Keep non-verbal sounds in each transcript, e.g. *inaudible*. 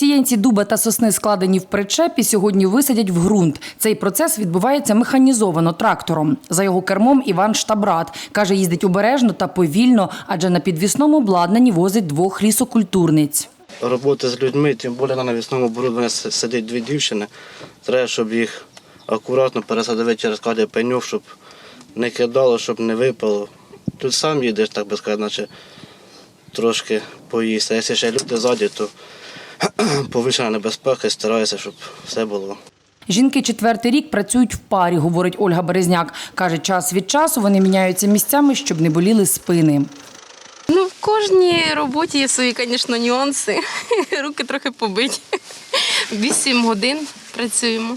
Сіянці дуба та сосни, складені в причепі, сьогодні висадять в ґрунт. Цей процес відбувається механізовано трактором. За його кермом Іван Штабрат каже, їздить обережно та повільно, адже на підвісному обладнанні возить двох лісокультурниць. Роботи з людьми, тим більше на навісному оборудованні сидить дві дівчини. Треба, щоб їх акуратно пересадити через кладі пеньов, щоб не кидало, щоб не випало. Тут сам їдеш, так би сказати, наче трошки поїсти. А якщо ще люди ззаді, то *clears throat* повищена небезпека і стараюся, щоб все було. Жінки четвертий рік працюють в парі, говорить Ольга Березняк. Каже, час від часу вони міняються місцями, щоб не боліли спини. Ну, в кожній роботі є свої, звісно, нюанси. *laughs* Руки трохи побиті. Вісім годин працюємо.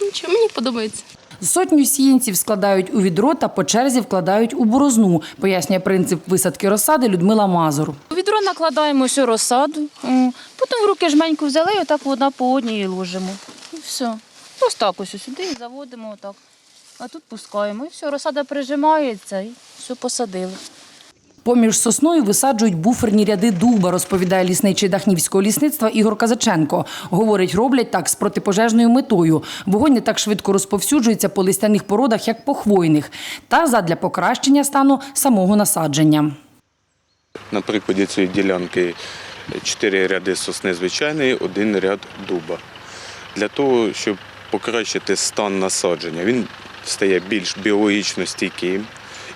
Нічого, мені подобається. Сотню сіянців складають у відро та по черзі вкладають у борозну, пояснює принцип висадки розсади Людмила Мазур. У відро накладаємо всю розсаду, потім в руки жменьку взяли і отак одна по одній ложимо. І все. Ось так ось сюди і заводимо отак. А тут пускаємо. І все, розсада прижимається і все посадили. Поміж сосною висаджують буферні ряди дуба, розповідає лісничий Дахнівського лісництва Ігор Казаченко. Говорить, роблять так з протипожежною метою. Вогонь не так швидко розповсюджується по листяних породах, як по хвойних, та задля покращення стану самого насадження. На прикладі цієї ділянки чотири ряди сосни звичайної, один ряд дуба. Для того, щоб покращити стан насадження, він стає більш біологічно стійким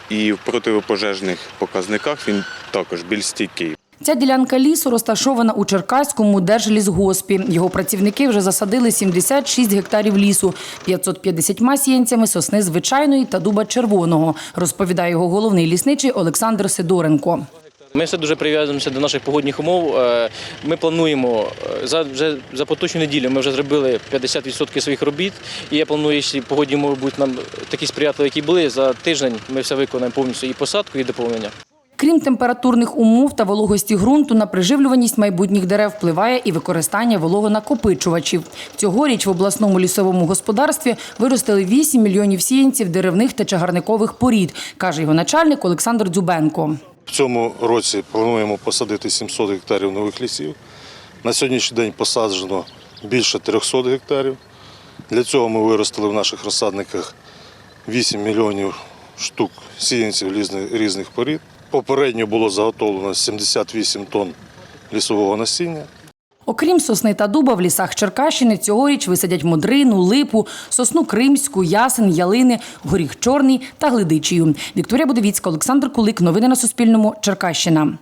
і в протипожежних показниках він також більш стійкий. Ця ділянка лісу розташована у Черкаському держлісгоспі. Його працівники вже засадили 76 гектарів лісу, 550 сіянцями сосни звичайної та дуба червоного, розповідає його головний лісничий Олександр Сидоренко. Ми все дуже прив'язуємося до наших погодних умов. Е, Ми плануємо е, за вже за поточну неділю. Ми вже зробили 50% своїх робіт. І я планую, якщо погодні умови будуть нам такі сприятливі, які були за тиждень. Ми все виконаємо повністю і посадку, і доповнення. Крім температурних умов та вологості ґрунту, на приживлюваність майбутніх дерев впливає і використання вологонакопичувачів. Цьогоріч в обласному лісовому господарстві виростили 8 мільйонів сіянців деревних та чагарникових порід, каже його начальник Олександр Дзюбенко. В цьому році плануємо посадити 700 гектарів нових лісів. На сьогоднішній день посаджено більше 300 гектарів. Для цього ми виростили в наших розсадниках 8 мільйонів штук сіянців різних, порід. Попередньо було заготовлено 78 тонн лісового насіння. Окрім сосни та дуба, в лісах Черкащини цьогоріч висадять модрину, липу, сосну кримську, ясен, ялини, горіх чорний та глидичію. Вікторія Будовіцька, Олександр Кулик. Новини на Суспільному. Черкащина.